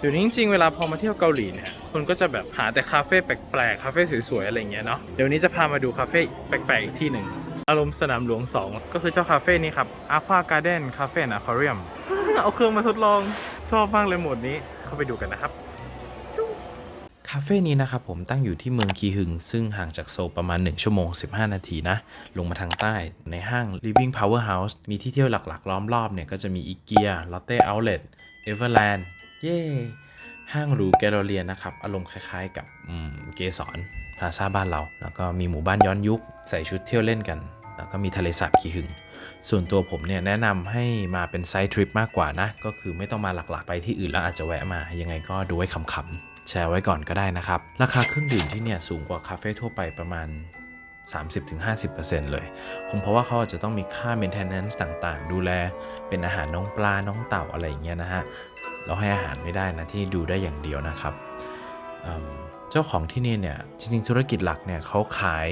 เดี๋ยวนี้จริงๆเวลาพอมาเที่ยวเกาหลีเนี่ยคนก็จะแบบหาแต่คาเฟ่แปลกๆ คาเฟ่สวยๆ อะไรเงี้ยเนาะเดี๋ยวนี้จะพามาดูคาเฟ่แปลกๆ อีกที่หนึ่ง อารมณ์สนามหลวง 2 ก็คือเจ้าคาเฟ่นี้ครับ Aqua Garden Cafe and Aquarium เอาเครื่องมาทดลองชอบมากเลยหมดนี้เข้าไปดูกันนะครับคาเฟ่นี้นะครับผมตั้งอยู่ที่เมืองคีฮึง ซึ่งห่างจากโซลประมาณ 1 ชั่วโมง 15 นาทีนะ ลงมาทางใต้ในห้าง Living Powerhouse มีที่เที่ยวหลักๆ ล้อมรอบเนี่ยก็จะมีอีเกีย Lotte Outlet Everland เเย้ห้างหรูแกลเลเรียนะครับ อารมณ์คล้ายๆกับเกสรพลาซาบ้านเรา แล้วก็มีหมู่บ้านย้อนยุค ใส่ชุดเที่ยวเล่นกัน แล้วก็มีทะเลสาบคีฮึง ส่วนตัวผมเนี่ยแนะนำให้มาเป็นไซต์ทริปมากกว่านะ ก็คือไม่ต้องมาหลักๆ ไปที่อื่นแล้วอาจจะแวะมา ยังไงก็ดูไว้ขำๆแชร์ไว้ก่อนก็ได้นะครับ ราคาเครื่องดื่มที่เนี่ยสูงกว่าคาเฟ่ทั่วไปประมาณ 30-50%เลย คงเพราะว่าเขาจจะต้องมีค่า maintenance ต่างๆ ดูแลเป็นอาหารน้องปลาน้องเต่าอะไรอย่างเงี้ยนะฮะ เราให้อาหารไม่ได้นะที่ดูได้อย่างเดียวนะครับเจ้าของที่นี่เนี่ยจริงๆธุรกิจหลักเนี่ยเขาขาย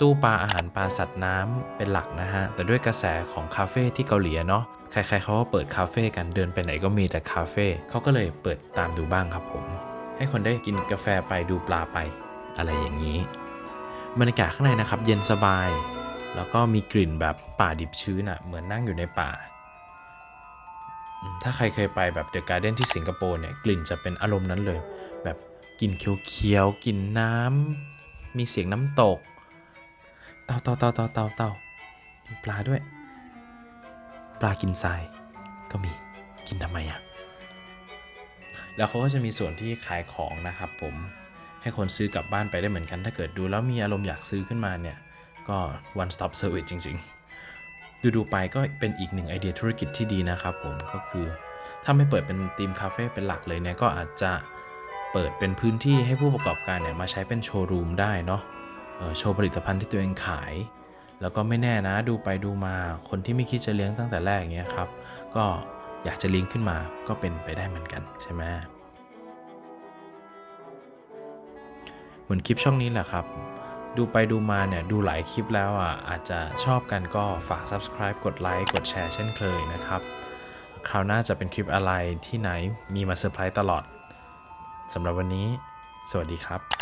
ตู้ปลาอาหารปลาสัตว์น้ำเป็นหลักนะฮะ แต่ด้วยกระแสของคาเฟ่ที่เกาหลีเนาะใครๆเขาก็เปิดคาเฟ่กันเดินไปไหนก็มีแต่คาเฟ่เขาก็เลยเปิดตามดูบ้างครับผม ให้คนได้กินกาแฟไปดูปลาไปอะไรอย่างนี้ บรรยากาศข้างในนะครับ เย็นสบาย แล้วก็มีกลิ่นแบบป่าดิบชื้นอะเหมือนนั่งอยู่ในป่า ถ้าใครเคยไปแบบเดอะการ์เด้นที่สิงคโปร์เนี่ยกลิ่นจะเป็นอารมณ์นั้นเลย แบบกลิ่นเขียวๆกลิ่นน้ำมีเสียงน้ำตก เต่าเต่าเต่าเต่าเต่าเต่ามีปลาด้วย ปลากินทรายก็มีกินทำไมอะแล้วเขาก็จะมีส่วนที่ขายของนะครับผมให้คนซื้อกลับบ้านไปได้เหมือนกัน ถ้าเกิดดูแล้วมีอารมณ์อยากซื้อขึ้นมาเนี่ย ก็ one stop service จริง ๆ ดูๆไปก็เป็นอีกหนึ่งไอเดียธุรกิจที่ดีนะครับผมก็คือถ้าไม่เปิดเป็นทีมคาเฟ่เป็นหลักเลยเนี่ยก็อาจจะเปิดเป็นพื้นที่ให้ผู้ประกอบการเนี่ยมาใช้เป็นโชว์รูมได้เนาะโชว์ผลิตภัณฑ์ที่ตัวเองขาย แล้วก็ไม่แน่นะดูไปดูมาคนที่ไม่คิดจะเลี้ยงตั้งแต่แรกเงี้ยครับ ก็อยากจะเลี้ยงขึ้นมาก็เป็นไปได้เหมือนกันใช่ไหมเหมือนคลิปช่องนี้แหละครับ ดูไปดูมาเนี่ย ดูหลายคลิปแล้วอะอาจจะชอบกันก็ฝาก subscribe กดไลค์กดแชร์เช่นเคยนะครับ คราวหน้าจะเป็นคลิปอะไรที่ไหนมีมาเซอร์ไพรส์ตลอดสำหรับวันนี้ สวัสดีครับ